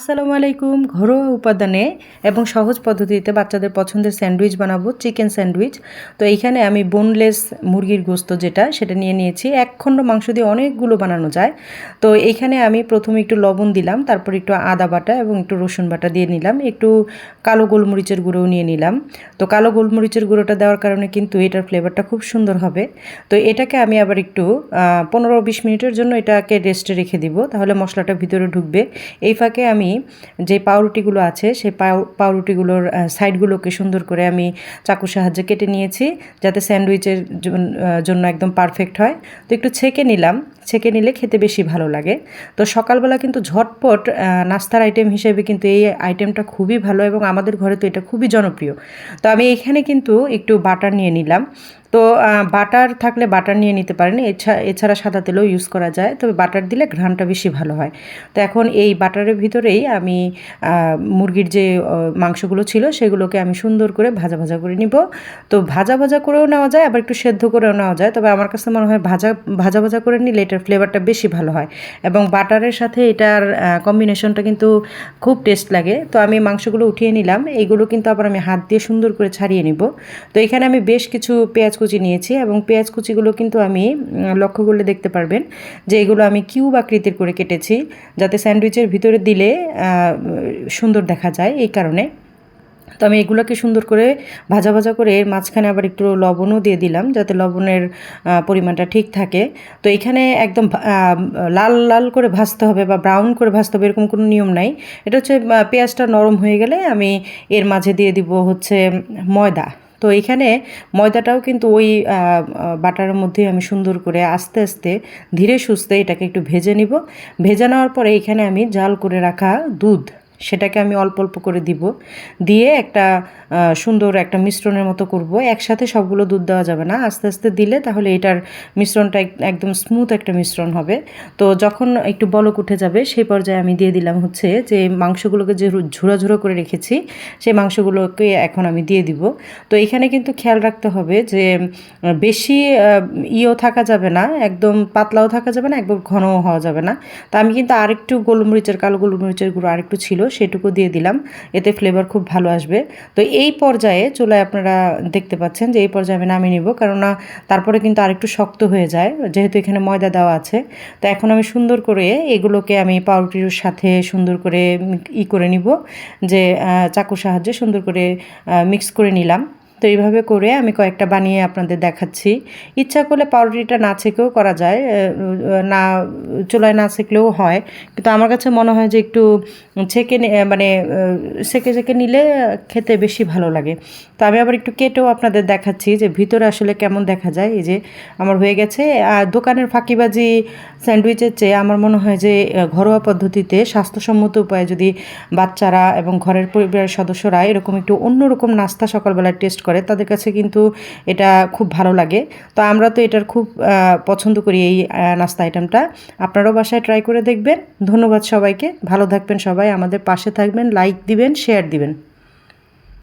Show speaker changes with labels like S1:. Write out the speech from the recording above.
S1: আসসালামু আলাইকুম। ঘরোয়া উপাদানে এবং সহজ পদ্ধতিতে বাচ্চাদের পছন্দের স্যান্ডউইচ বানাবো, চিকেন স্যান্ডউইচ। তো এইখানে আমি বোনলেস মুরগির গোস্ত যেটা, সেটা নিয়ে নিয়েছি। এক খণ্ড মাংস দিয়ে অনেকগুলো বানানো যায়। তো এইখানে আমি প্রথমে একটু লবণ দিলাম, তারপর একটু আদা বাটা এবং একটু রসুন বাটা দিয়ে নিলাম। একটু কালো গোলমরিচের গুঁড়োও নিয়ে নিলাম। তো কালো গোলমরিচের গুঁড়োটা দেওয়ার কারণে কিন্তু এটার ফ্লেভারটা খুব সুন্দর হবে। তো এটাকে আমি আবার একটু পনেরো বিশ মিনিটের জন্য এটাকে রেস্টে রেখে দিব, তাহলে মশলাটা ভিতরে ঢুকবে। এই ফাঁকে আমি যে পাউরুটিগুলো আছে, সেই পাউরুটিগুলোর সাইডগুলোকে সুন্দর করে আমি চাকুর সাহায্যে কেটে নিয়েছি, যাতে স্যান্ডউইচের জন্য একদম পারফেক্ট হয়। তো একটু ছেঁকে নিলাম। ছেঁকে নিলে খেতে বেশি ভালো লাগে। তো সকালবেলা কিন্তু ঝটপট নাস্তার আইটেম হিসেবে কিন্তু এই আইটেমটা খুবই ভালো এবং আমাদের ঘরে তো এটা খুবই জনপ্রিয়। তো আমি এখানে কিন্তু একটু বাটার নিয়ে নিলাম। তো বাটার থাকলে বাটার নিয়ে নিতে পারেন। এছাড়া এছাড়া সাদা তেলও ইউজ করা যায়। তবে বাটার দিলে ঘ্রানটা বেশি ভালো হয়। তো এখন এই বাটারের ভিতরেই আমি মুরগির যে মাংসগুলো ছিল সেগুলোকে আমি সুন্দর করে ভাজা ভাজা করে নিব। তো ভাজা ভাজা করেও নেওয়া যায়, আবার একটু সেদ্ধ করেও নেওয়া যায়। তবে আমার কাছে মনে হয় ভাজা ভাজা ভাজা করে নিলে এটার ফ্লেভারটা বেশি ভালো হয়। এবং বাটারের সাথে এটার কম্বিনেশনটা কিন্তু খুব টেস্ট লাগে। তো আমি মাংসগুলো উঠিয়ে নিলাম। এইগুলো কিন্তু আবার আমি হাত দিয়ে সুন্দর করে ছাড়িয়ে নিব। তো এখানে আমি বেশ কিছু পেঁয়াজ কুচি নিয়েছি এবং পেঁয়াজ কুচিগুলো কিন্তু আমি লক্ষ্য করলে দেখতে পারবেন যে এগুলো আমি কিউব আকৃতির করে কেটেছি। যাতে স্যান্ডউইচের ভিতরে দিলে সুন্দর দেখা যায় এই কারণে। তো আমি এগুলোকে সুন্দর করে ভাজা ভাজা করে এর মাঝখানে আবার একটু লবণও দিয়ে দিলাম যাতে লবণের পরিমাণটা ঠিক থাকে। তো এখানে একদম লাল লাল করে ভাজতে হবে বা ব্রাউন করে ভাজতে হবে এরকম কোনো নিয়ম নাই। এটা হচ্ছে পেঁয়াজটা নরম হয়ে গেলে আমি এর মাঝে দিয়ে দিব হচ্ছে ময়দা। তো এখানে ময়দাটাও কিন্তু ওই বাটারের মধ্যে আমি সুন্দর করে আস্তে আস্তে ধীরে সুস্থে এটাকে একটু ভেজে নিব। ভেজে নেওয়ার পরে এখানে আমি জাল করে রাখা দুধ সেটাকে আমি অল্প অল্প করে দিব। দিয়ে একটা সুন্দর একটা মিশ্রণের মতো করব। একসাথে সবগুলো দুধ দেওয়া যাবে না। আস্তে আস্তে দিলে তাহলে এটার মিশ্রণটা একদম স্মুথ একটা মিশ্রণ হবে। তো যখন একটু বলক উঠে যাবে, সেই পর্যায়ে আমি দিয়ে দিলাম হচ্ছে যে মাংসগুলোকে যে ঝুড়ো ঝুড়ো করে রেখেছি, সেই মাংসগুলোকে এখন আমি দিয়ে দিব। তো এখানে কিন্তু খেয়াল রাখতে হবে যে, বেশি ইও থাকা যাবে না, একদম পাতলাও থাকা যাবে না, একদম ঘনও হওয়া যাবে না। তা আমি কিন্তু আরেকটু গোলমরিচের, কালো গোলমরিচের গুঁড়ো আরেকটু ছিল সেটুকু দিয়ে দিলাম। এতে ফ্লেভার খুব ভালো আসবে। তো এই পর্যায়ে চুলায় আপনারা দেখতে পাচ্ছেন যে এই পর্যায়ে আমি নামিয়ে নিব। কেননা তারপরে কিন্তু আরেকটু শক্ত হয়ে যায়, যেহেতু এখানে ময়দা দেওয়া আছে। তো এখন আমি সুন্দর করে এগুলোকে আমি পাউরুটির সাথে সুন্দর করে ই করে নিব। যে চাকুর সাহায্যে সুন্দর করে মিক্স করে নিলাম। তো এইভাবে করে আমি কয়েকটা বানিয়ে আপনাদের দেখাচ্ছি। ইচ্ছা করলে পাউরুটিটা না ছেঁকেও করা যায় না, চুলায় না ছেঁকলেও হয়। কিন্তু আমার কাছে মনে হয় যে একটু ছেঁকে মানে সেঁকে সেঁকে নিলে খেতে বেশি ভালো লাগে। তো আমি আবার একটু কেটেও আপনাদের দেখাচ্ছি যে ভিতরে আসলে কেমন দেখা যায়। এই যে আমার হয়ে গেছে। আর দোকানের ফাঁকিবাজি স্যান্ডউইচের চেয়ে আমার মনে হয় যে ঘরোয়া পদ্ধতিতে স্বাস্থ্যসম্মত উপায়ে যদি বাচ্চারা এবং ঘরের পরিবারের সদস্যরা এরকম একটু অন্যরকম নাস্তা সকালবেলায় টেস্ট করে, তাদের কাছে কিন্তু এটা খুব ভালো লাগে। তো আমরা তো এটার খুব পছন্দ করি এই নাস্তা আইটেমটা। আপনারাও বাসায় ট্রাই করে দেখবেন। ধন্যবাদ সবাইকে। ভালো থাকবেন সবাই। আমাদের পাশে থাকবেন লাইক দিবেন শেয়ার দিবেন।